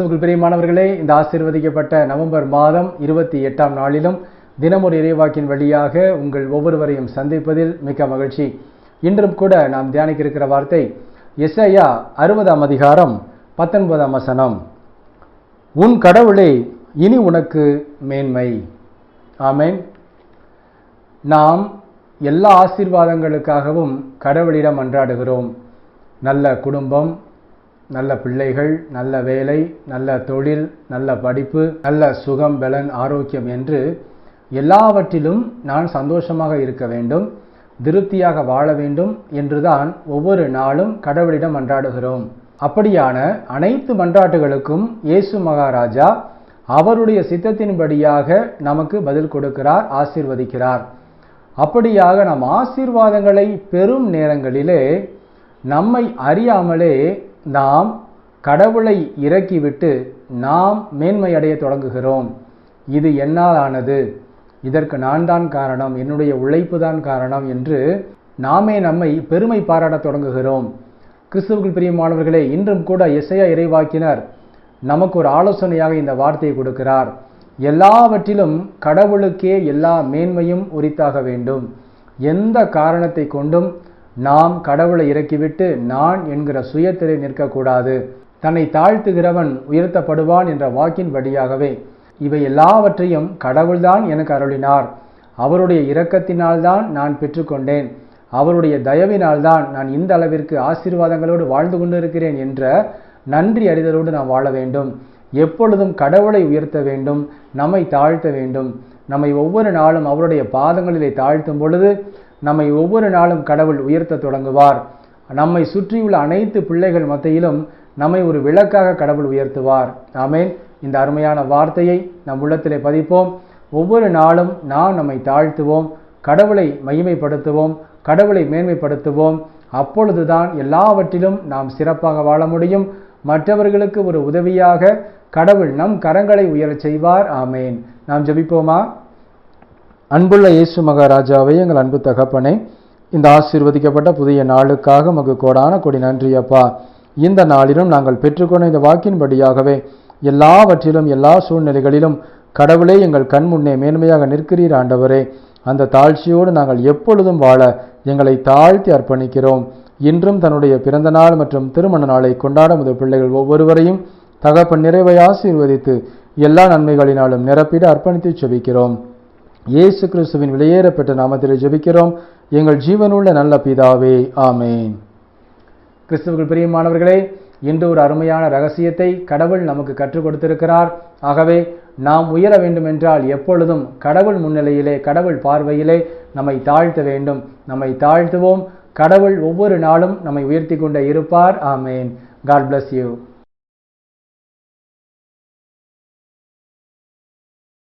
கிறிஸ்துவுக்குள் பிரியமானவர்களே இந்த ஆசீர்வதிக்கப்பட்ட நவம்பர் மாதம் இருபத்தி எட்டாம் நாளிலும் தினமொரு இறைவாக்கின் வழியாக உங்கள் ஒவ்வொருவரையும் சந்திப்பதில் மிக்க மகிழ்ச்சி. இன்றும் கூட நாம் தியானிக்க இருக்கிற வார்த்தை எஸ்ஐயா அறுபதாம் அதிகாரம் பத்தொன்பதாம் வசனம். உன் கடவுளே இனி உனக்கு மேன்மை. ஆமேன். நாம் எல்லா ஆசீர்வாதங்களுக்காகவும் கடவுளிடம் அன்றாடுகிறோம். நல்ல குடும்பம் நல்ல பிள்ளைகள் நல்ல வேலை நல்ல தொழில் நல்ல படிப்பு நல்ல சுகம் பலன் ஆரோக்கியம் என்று எல்லாவற்றிலும் நான் சந்தோஷமாக இருக்க வேண்டும் திருப்தியாக வாழ வேண்டும் என்றுதான் ஒவ்வொரு நாளும் கடவுளிடம் மன்றாடுகிறோம். அப்படியான அனைத்து மன்றாட்டுகளுக்கும் இயேசு மகாராஜா அவருடைய சித்தத்தின்படியாக நமக்கு பதில் கொடுக்கிறார் ஆசீர்வதிக்கிறார். அப்படியாக நாம் ஆசீர்வாதங்களை பெறும் நேரங்களிலே நம்மை அறியாமலே நாம் கடவுளை இறக்கிவிட்டு நாம் மேன்மை அடைய தொடங்குகிறோம். இது என்னால் ஆனது. இதற்கு நான் தான் காரணம். என்னுடைய உழைப்பு தான் காரணம் என்று நாமே நம்மை பெருமை பாராட்டத் தொடங்குகிறோம். கிறிஸ்துவுக்குள் பிரியமானவர்களே இன்றும் கூட இசையா இறைவாக்கினர் நமக்கு ஒரு ஆலோசனையாக இந்த வார்த்தையை கொடுக்கிறார். எல்லாவற்றிலும் கடவுளுக்கே எல்லா மேன்மையும் உரித்தாக வேண்டும். எந்த காரணத்தை கொண்டும் நாம் கடவுளை இறக்கிவிட்டு நான் என்கிற சுயத்திலே நிற்கக்கூடாது. தன்னை தாழ்த்துகிறவன் உயர்த்தப்படுவான் என்ற வாக்கின் வழியாகவே இவை எல்லாவற்றையும் கடவுள்தான் எனக்கு அருளினார். அவருடைய இரக்கத்தினால்தான் நான் பெற்றுக்கொண்டேன். அவருடைய தயவினால்தான் நான் இந்த அளவிற்கு ஆசீர்வாதங்களோடு வாழ்ந்து கொண்டிருக்கிறேன் என்ற நன்றி அறிதலோடு நாம் வாழ வேண்டும். எப்பொழுதும் கடவுளை உயர்த்த வேண்டும் நம்மை தாழ்த்த வேண்டும். நம்மை ஒவ்வொரு நாளும் அவருடைய பாதங்களிலே தாழ்த்தும் பொழுது நம்மை ஒவ்வொரு நாளும் கடவுள் உயர்த்த தொடங்குவார். நம்மை சுற்றியுள்ள அனைத்து பிள்ளைகள் மத்தியிலும் நம்மை ஒரு விளக்காக கடவுள் உயர்த்துவார். ஆமேன். இந்த அருமையான வார்த்தையை நம் உள்ளத்திலே பதிப்போம். ஒவ்வொரு நாளும் நாம் நம்மை தாழ்த்துவோம். கடவுளை மகிமைப்படுத்துவோம். கடவுளை மேன்மைப்படுத்துவோம். அப்பொழுதுதான் எல்லாவற்றிலும் நாம் சிறப்பாக வாழ முடியும். மற்றவர்களுக்கு ஒரு உதவியாக கடவுள் நம் கரங்களை உயரச் செய்வார். ஆமேன். நாம் ஜபிப்போமா? அன்புள்ள இயேசு மகாராஜாவை எங்கள் அன்பு தகப்பனே இந்த ஆசீர்வதிக்கப்பட்ட புதிய நாளுக்காக மகு கோடான கொடி நன்றி அப்பா. இந்த நாளிலும் நாங்கள் பெற்றுக்கொண்ட இந்த வாக்கின்படியாகவே எல்லாவற்றிலும் எல்லா சூழ்நிலைகளிலும் கடவுளே எங்கள் கண் முன்னே மேன்மையாக நிற்கிறீர் ஆண்டவரே. அந்த தாழ்ச்சியோடு நாங்கள் எப்பொழுதும் வாழ எங்களை தாழ்த்தி அர்ப்பணிக்கிறோம். இன்றும் தன்னுடைய பிறந்த நாள் மற்றும் திருமண நாளை கொண்டாட முதல் பிள்ளைகள் ஒவ்வொருவரையும் தகப்பன் நிறைவை ஆசீர்வதித்து எல்லா நன்மைகளினாலும் நிரப்பிட அர்ப்பணித்து செபிக்கிறோம். இயேசு கிறிஸ்துவின் வெளியேறப்பட்ட நாமத்தில் ஜெபிக்கிறோம். எங்கள் ஜீவனுள்ள நல்ல பிதாவே ஆமேன். கிறிஸ்துவர்கள் பிரியமானவர்களே இன்று ஒரு அருமையான ரகசியத்தை கடவுள் நமக்கு கற்றுக் கொடுத்திருக்கிறார். ஆகவே நாம் உயர வேண்டுமென்றால் எப்பொழுதும் கடவுள் முன்னிலையிலே கடவுள் பார்வையிலே நம்மை தாழ்த்த வேண்டும். நம்மை தாழ்த்துவோம். கடவுள் ஒவ்வொரு நாளும் நம்மை உயர்த்தி கொண்டே இருப்பார். ஆமேன். God bless you